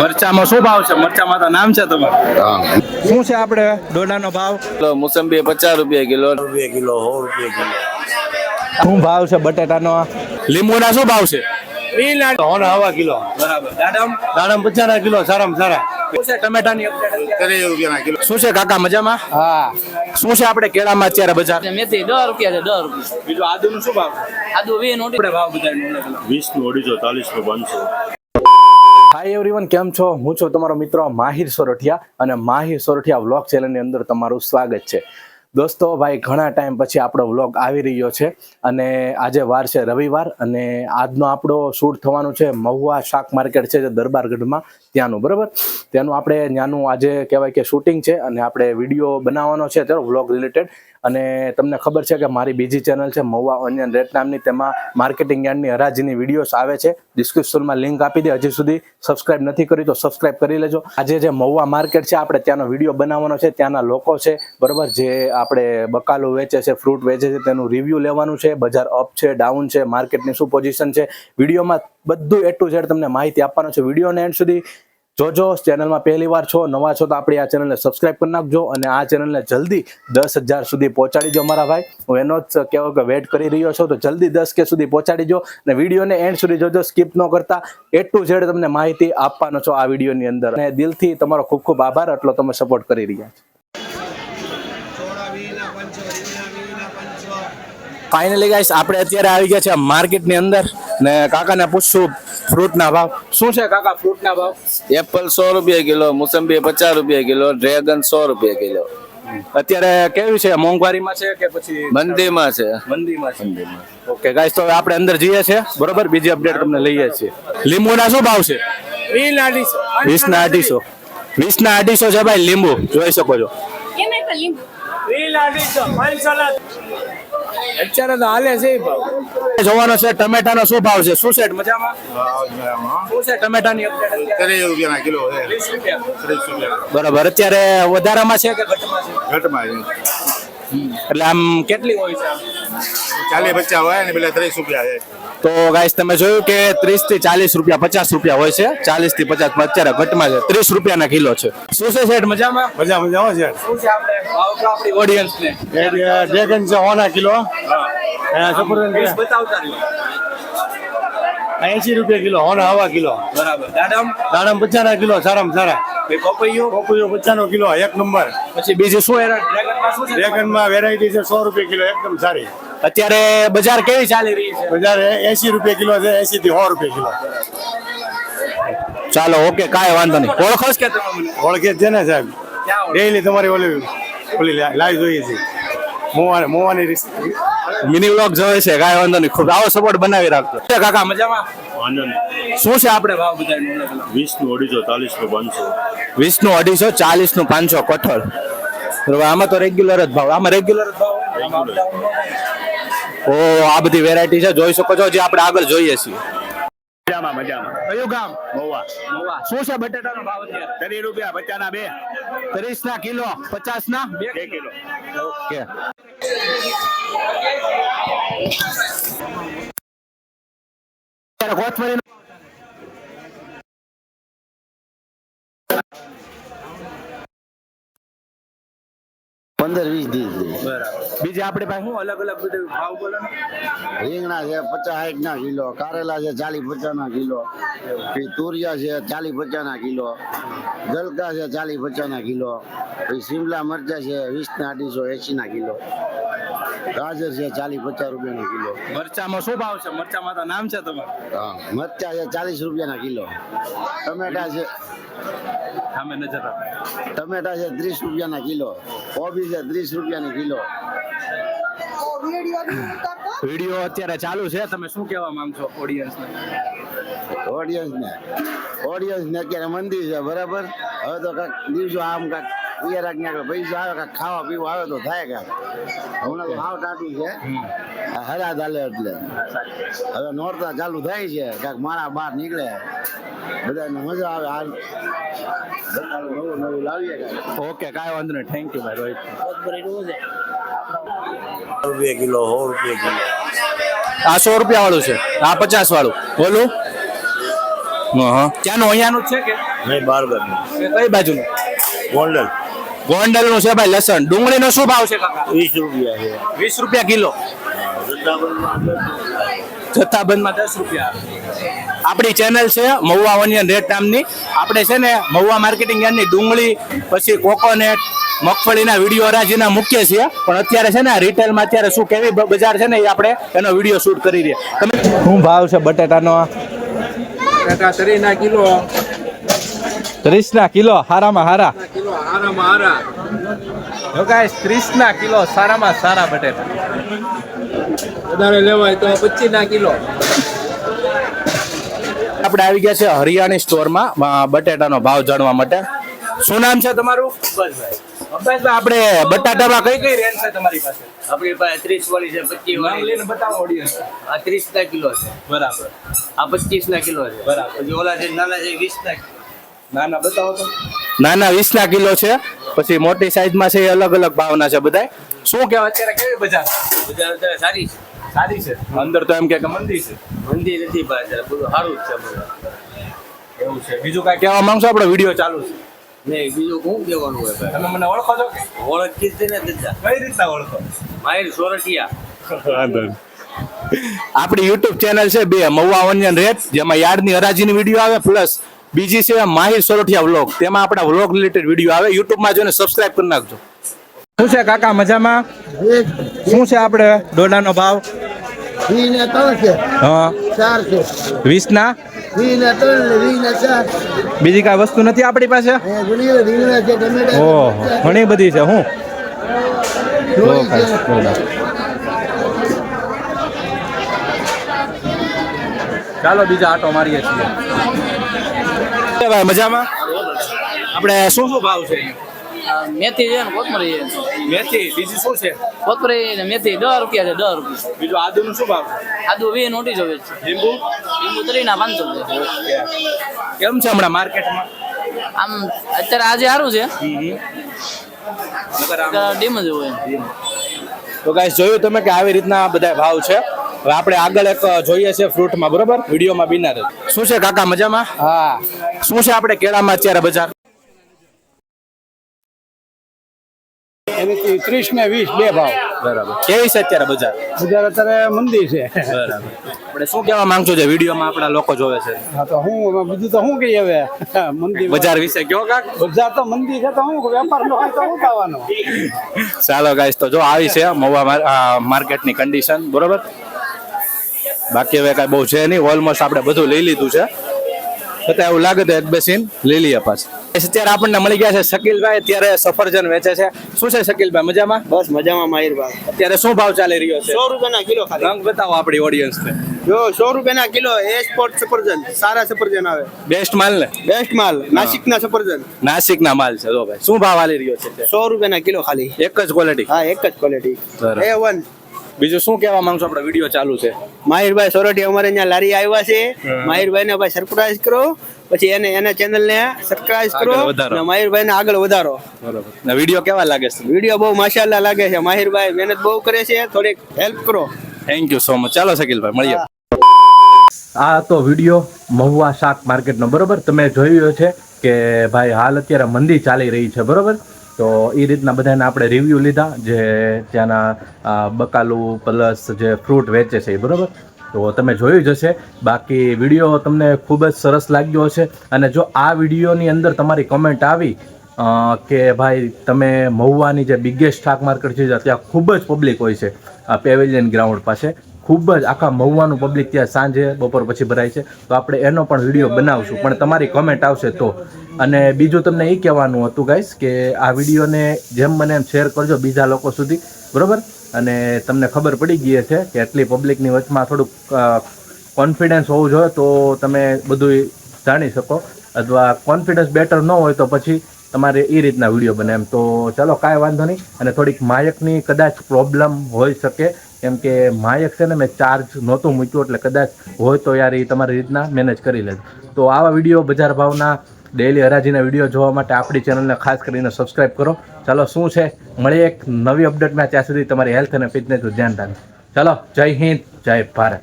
મરચામાં શું ભાવ છે? મરચામાં તો નામ છે તમારું. શું છે આપણે? ડોડાનો ભાવ? કિલો મોસંબી પચાસ રૂપિયા કિલો. શું ભાવ છે બટેટાનો? લીંબુના શું ભાવ છે? હવા કિલો. બરાબર. દાડમ? દાડમ પચાસ કિલો સારામાં સારા. શું છે ટમેટાની update? શું છે કાકા મજામાં? હા. શું છે આપણે કેળામાં અત્યારે બજાર? મેથી દસ રૂપિયા છે દસ રૂપિયા. બીજું આદુનું શું ભાવ? આદુ વીસ નો ભાવ બધા વીસનું અઢીસો ચાલીસનું પાંચસો હાય એવરીવન કેમ છો? હું છું તમારો મિત્રો માહિર સોરઠિયા અને માહિર સોરઠિયા વ્લોગ ચેનલની અંદર તમારું સ્વાગત છે. દોસ્તો, ભાઈ, ઘણા ટાઈમ પછી આપણો વ્લોગ આવી રહ્યો છે અને આજે વાર છે રવિવાર અને આજનો આપણો શૂટ થવાનું છે મહુવા શાક માર્કેટ છે જે દરબારગઢમાં, ત્યાંનું, બરાબર? ત્યાંનું આપણે, ત્યાંનું આજે કહેવાય કે શૂટિંગ છે અને આપણે વીડિયો બનાવવાનો છે અત્યારે વ્લોગ રિલેટેડ અને તમને ખબર છે કે મારી બીજી ચેનલ છે મહુવા ઓનિયન રેટ નામની. તેમાં માર્કેટિંગ યાર્ડની હરાજીની વિડીયોઝ આવે છે. ડિસ્ક્રિપ્શનમાં લિંક આપી દે. હજી સુધી સબસ્ક્રાઇબ નથી કરી તો સબસ્ક્રાઇબ કરી લેજો. આજે જે મહુવા માર્કેટ છે, આપણે ત્યાંનો વીડિયો બનાવવાનો છે. ત્યાંના લોકો છે, બરાબર, જે આપણે બકાલો વેચે છે ફ્રૂટ વેચે છે, તેનું રિવ્યૂ લેવાનું છે. બજાર અપ છે ડાઉન છે માર્કેટની શું પોઝિશન છે. વિડીયોમાં બધું એ ટુ તમને માહિતી આપવાનો છે. વિડીયોને એન્ડ સુધી જોજો ચેનલમાં પહેલી વાર છો, નવા છો, તો આપણી આ ચેનલને સબસ્ક્રાઇબ કરી નાખજો અને આ ચેનલને જલ્દી દસ હજાર સુધી પહોંચાડીજો મારા ભાઈ. હું એનો જ કહેવો કે વેટ કરી રહ્યો છું, તો જલ્દી દસ કે સુધી પહોંચાડીજો અને વિડીયોને એન્ડ સુધી જોજો સ્કીપ ન કરતા. એ ટુ ઝેડ તમને માહિતી આપવાનો છો આ વિડીયોની અંદર. અને દિલથી તમારો ખૂબ ખૂબ આભાર એટલો તમે સપોર્ટ કરી રહ્યા છો. ફાઇનલી ગાઈસ આપણે અત્યારે આવી ગયા છે માર્કેટની અંદર ને કાકાને પૂછશું ફ્રૂટના ભાવ? શું છે કાકા ફ્રૂટના ભાવ? એપલ સો રૂપિયા કિલો મોસંબી પચાસ રૂપિયા કિલો ડ્રેગન સો રૂપિયા કિલો. અત્યારે કેવી છે? મોંઘવારીમાં છે કે પછી મંદીમાં છે. મંદીમાં છે? ઓકે ગાઈસ તો આપણે અંદર જઈએ છે બરોબર? બીજી અપડેટ તમને લઈએ છીએ. લીંબુના શું ભાવ છે? વીસ ના અઢીસો વીસ ના અઢીસો છે ભાઈ લીંબુ. જોઈ શકો છો. અત્યારે તો હાલે છે જોવાનો છે ટમેટાનો શું ભાવ છે? શું છે? મજામાં? શું છે ટમેટાની અત્યારે? ત્રીસ રૂપિયા કિલો ત્રીસ રૂપિયા. બરોબર. અત્યારે વધારામાં છે કે ઘટમાં છે? ઘટમાં એટલે આમ કેટલી હોય છે ચાલીસ પચાસ હોય ને પેલા ત્રીસ રૂપિયા છે. તો ગાઈસ તમે જોયું કે ત્રીસથી ચાલીસ રૂપિયા પચાસ રૂપિયા હોય છે. ચાલીસથી પચાસ અત્યારે ઘટમાં છે. ત્રીસ રૂપિયાના કિલો છે. શું છે શેઠ મજામાં? મજા મજા હોય છે શું છે આપણે? ભાવ આપણી ઓડિયન્સ ને. ડ્રેગન છે હોના કિલો. સફરજન બતાવતા રહ્યો. એસી રૂપિયા કિલો હોના હવા કિલો. બરાબર. દાડમ? દાડમ પચાસ કિલો સારામાં સારા. પછી પપૈયું? પોપૈયો પચાસ કિલો એક નંબર. પછી બીજું શું એના ડ્રેગનમાં શું છે? ડ્રેગનમાં વેરાયટી છે સો રૂપિયા કિલો એકદમ સારી. અત્યારે બજાર કેવી ચાલી રહી છે? બજાર એસી રૂપિયા કિલો છે એસી થી સો રૂપિયા કિલો. ચાલો ઓકે કાંઈ વાંધો નહીં. ઓળખો કે ઓળખે છે ને સાહેબ. ડેઈલી તમારી ઓલી ઓલી લાઈવ જોઈએ છે. મોવાની મોવાની મિની વ્લોગ જોવે છે કાંઈ વાંધો નહીં. ખૂબ આવો સપોર્ટ બનાવી રાખજો. કાકા મજામાં? આનંદ શું છે આપણે ભાવ બધા વીસનું અઢીસો ચાલીસનું પાંચસો. વીસનું અઢીસો ચાલીસનું પાંચસો કઠોળ. બરોબર આમાં તો રેગ્યુલર જ ભાવ. આમાં રેગ્યુલર જ ભાવ? ઓ આ બધી વેરાયટી છે. જોઈ શકો છો જે આપણે આગળ જોઈએ છીએ. મજામાં મજામાં. કયું ગામ? મહુવા મહુવા. શું છે બટેટાનો ભાવ અત્યારે? ત્રીસ રૂપિયા પચાસ બે. ત્રીસ ના કિલો પચાસ ના બે બે કિલો. ઓકે. કોથમરી પંદર વીસ દિવસ બીજી આપણી પાસે શું અલગ અલગ બધું ભાવ બોલો રીંગણા છે પચાસ સાઠ ના કિલો કારેલા છે ચાલીસ પચાસ ના કિલો પછી તુરિયા છે ચાલીસ પચાસ ના કિલો ગલકા છે ચાલીસ પચાસ ના કિલો પછી શિમલા મરચા છે વીસ ના અઢીસો એસી ના કિલો. ગાજર છે ચાલીસ પચાસ રૂપિયા ના કિલો. મરચામાં શું ભાવ છે? મરચામાં તો નામ છે તમારું. હા, મરચા છે ચાલીસ રૂપિયાના કિલો. ટમેટા છે સામે નજર ટમેટા છે ત્રીસ રૂપિયાના કિલો. કોબી છે ત્રીસ રૂપિયાની કિલો. વીડિયો અત્યારે ચાલુ છે. તમે શું કહેવા માંગશો ઓડિયન્સ ને? ઓડિયન્સ ને. ઓડિયન્સ ને અત્યારે મંદિર છે બરાબર? હવે તો કાંઈક દિવસો આમ કાંઈક રાખીને આગળ પૈસા આવે કાંઈક ખાવા પીવા આવે તો થાય કે હમણાં તો હાવ ટાટું છે. હરા ચાલે એટલે. હવે નોરતા ચાલુ થાય છે કાંક મારા બહાર નીકળે. બધાને મજા આવે હાલ. નવું નવું લાવીએ ઓકે કાંઈ વાંધો નહીં. થેન્ક યુ ભાઈ રોહિત. રૂપિયા કિલો સો રૂપિયા કિલો આ સો રૂપિયા વાળું છે. આ પચાસ વાળું બોલું. હા ક્યાંનું? અહીંયાનું જ છે કે? નહીં બારગર કઈ બાજુનું? ગોલ્ડન ગોંડલનું છે ભાઈ લસણ. ડુંગળી નો શું ભાવ છે કાકા? વીસ રૂપિયા છે. વીસ રૂપિયા કિલો. જથ્થાબંધમાં દસ રૂપિયા. આપણી ચેનલ છે મહુવા ઓનિયન રેટ નામની. આપણે છે ને મહુવા માર્કેટિંગ યાર્ડની ડુંગળી પછી કોકોનેટ મગફળીના વીડિયો હરાજીના મૂકીએ છીએ. પણ અત્યારે છે ને રિટેલમાં અત્યારે શું કેવી બજાર છે ને એ આપણે એનો વીડિયો શૂટ કરી રહ્યા તમે શું ભાવ છે બટેટાનો? બટેટા તરીના કિલો. ત્રીસના કિલો હારામાં હારા. કિલો હારામાં હારા. જો ગાઈસ ત્રીસના કિલો સારામાં સારા બટેટા. વધારે લેવાય તો પચીસ ના કિલો. આપણે આવી ગયા છે હરિયાણી સ્ટોરમાં બટેટાનો ભાવ જાણવા માટે. શું નામ છે તમારું? અબ્બાસભાઈ આપણે બટાટામાં કઈ કઈ રેન્જ છે તમારી પાસે? આપણી પાસે ત્રીસ વાળી છે પચીસ નામ વાળી લઈને બતાવો audience. આ ત્રીસ ના કિલો છે. બરાબર. આ પચીસ ના કિલો છે. બરાબર. ઓલા છે નાના છે વીસ ના નાના બતાવો તો. નાના વીસ ના કિલો છે. પછી મોટી સાઈઝમાં છે એ અલગ અલગ ભાવના છે બધાય. શું કહેવાય અત્યારે કેવી બજાર? બજાર અત્યારે સારી છે. સારી છે? અંદર તો એમ કે મંદી છે. મંદિર નથી ભાઈ અત્યારે બધું સારું જ છે બધું. એવું છે. બીજું કાંઈ કહેવા માંગશો? આપણે વીડિયો ચાલુ છે. નહીં બીજું શું કહેવાનું હોય ભાઈ? તમે મને ઓળખો છો કે? ઓળખી જ ને દાદા કઈ રીતના ઓળખો? માહિર સોરઠિયા. આપણી યુટ્યુબ ચેનલ છે બે મહુવા ઓનિયન રેટ જેમાં યાર્ડની હરાજીની વીડિયો આવે પ્લસ બીજી છે માહિર સોરઠિયા વ્લોગ તેમાં આપણા વ્લોગ રિલેટેડ વીડિયો આવે. યુટ્યુબમાં જોઈને સબસ્ક્રાઇબ કરી નાખજો. શું છે કાકા મજામાં? શું છે આપણે ડોડાનો ભાવ? વી ને બીજી કઈ વસ્તુ નથી આપણી પાસે? અહીંયા ઘણી રીંગણા છે ટમેટા ઓહો ઘણી બધી છે. હું? ચાલો બીજા આટો મારીએ છીએ. ભાઈ મજામાં? આપણે શું શું ભાવ છે? મેથી છે ને કોથમરી છે. મેથી બીજી શું છે? કોથમરી ને મેથી દસ રૂપિયા છે દસ રૂપિયા. બીજું આદુનું શું ભાવ? આદુ વી નોટી જોવે છે. લીંબુ? લીંબુ તરીના પાંચસો કેમ છે હમણાં માર્કેટમાં? આમ અત્યારે આજે સારું છે. ડીમ જ હોય. તો ગાઈસ જોયું તમે કે આવી રીતના બધા ભાવ છે. હવે આપણે આગળ એક જોઈએ છે ફ્રૂટમાં બરોબર? વિડીયોમાં બિના શું છે કાકા મજામાં? હા. શું છે આપણે કેળામાં અત્યારે બજાર? એની ત્રીસ ને વીસ બે ભાવ. બરાબર. કેવી છે અત્યારે બજાર? બજાર અત્યારે મંદી છે. બરાબર. આપણે શું કહેવા માંગશો છે વિડીયોમાં આપણા લોકો જોવે છે? હા તો હું બીજું તો શું કહીએ હવે? મંદી બજાર વિશે કયો કાક? બજાર તો મંદી છે તો હું વેપાર નો તો હું થવાનું ચાલો ગાઈસ તો જો આવી છે મોવા માર્કેટની કન્ડિશન બરોબર? બાકી હવે કાંઈ બહુ છે નહીં ઓલમોસ્ટ આપણે બધું લઈ લીધું છે. છતાં એવું લાગે તો એક બે સીન પાછું. અત્યારે આપણને મળી ગયા છે શકીલભાઈ અત્યારે સફરજન વેચે છે. શું છે શકીલભાઈ મજામાં? બસ મજામાં માહિરભાઈ અત્યારે શું ભાવ ચાલી રહ્યો છે? સો રૂપિયાના કિલો ખાલી. રંગ બતાવો આપણી ઓડિયન્સને જો સો રૂપિયાના કિલો એ સ્પોર્ટ સફરજન. સારા સફરજન આવે. બેસ્ટ માલ ને? બેસ્ટ માલ. નાસિકના સફરજન. નાસિકના માલ છે જો ભાઈ. શું ભાવ આલી રહ્યો છે સો રૂપિયાના કિલો ખાલી. એક જ ક્વોલિટી હા એક જ ક્વોલિટી. એ વન બીજું શું કહેવા માંગશો? આપણે વીડિયો ચાલુ છે. માહિરભાઈ સોરઠી અમારે અહીંયા લારી આવ્યા છે. માહિરભાઈ ને ભાઈ સરપ્રાઈઝ કરો. પછી એને એના ચેનલ ને સબસ્ક્રાઇબ કરો વધારો. અને માહિરભાઈ ને આગળ વધારો. બરોબર. વીડિયો કેવા લાગે છે? વીડિયો બહુ માશાલ્લાહ લાગે છે. માહિરભાઈ મહેનત બહુ કરે છે. થોડીક હેલ્પ કરો. થેન્ક યુ સો મચ ચાલો શકીલભાઈ મળીએ. આ તો વીડિયો મહુવા શાક માર્કેટનો બરોબર? તમે જોયું છે કે ભાઈ હાલ અત્યારે મંદી ચાલી રહી છે બરોબર? તો એ રીતના બધાને આપણે રિવ્યૂ લીધા, જે ત્યાંના બકાલુ પ્લસ જે ફ્રૂટ વેચે છે એ, બરાબર? તો તમે જોયું જ હશે. બાકી વીડિયો તમને ખૂબ જ સરસ લાગ્યો હશે. અને જો આ વિડીયોની અંદર તમારી કમેન્ટ આવી કે ભાઈ તમે મહુવાની જે બિગેસ્ટ શાક માર્કેટ છે ત્યાં ખૂબ જ પબ્લિક હોય છે પેવેલિયન ગ્રાઉન્ડ પાસે ખૂબ જ આખા મહુવાનું પબ્લિક ત્યાં સાંજે બપોર પછી ભરાય છે. તો આપણે એનો પણ વીડિયો બનાવશું. પણ તમારી કમેન્ટ આવશે તો. અને બીજું તમને એ કહેવાનું હતું ગાઈસ કે આ વિડીયોને જેમ મને એમ શેર કરજો બીજા લોકો સુધી. બરાબર? અને તમને ખબર પડી ગઈ છે કે એટલી પબ્લિકની વચમાં થોડુંક કોન્ફિડન્સ હોવું જોઈએ તો તમે બધું જાણી શકો. અથવા કોન્ફિડન્સ બેટર ન હોય તો પછી તમારે એ રીતના વીડિયો બને એમ. તો ચાલો કાંઈ વાંધો નહીં. અને થોડીક માયકની કદાચ પ્રોબ્લેમ હોઈ શકે. કેમ કે માયક છે ને મેં ચાર્જ નહોતું મૂક્યું એટલે કદાચ હોય તો યાર એ તમારી રીતના મેનેજ કરી લેજો. તો આવા વીડિયો બજાર ભાવના ડેલી હરાજીના વીડિયો જોવા માટે આપણી ચેનલને ખાસ કરીને સબસ્ક્રાઈબ કરો. ચાલો, શું છે? મળીએ એક નવી અપડેટમાં ત્યાં સુધી તમારી હેલ્થ અને ફિટનેસનું ધ્યાન રાખો ચાલો, જય હિન્દ, જય ભારત.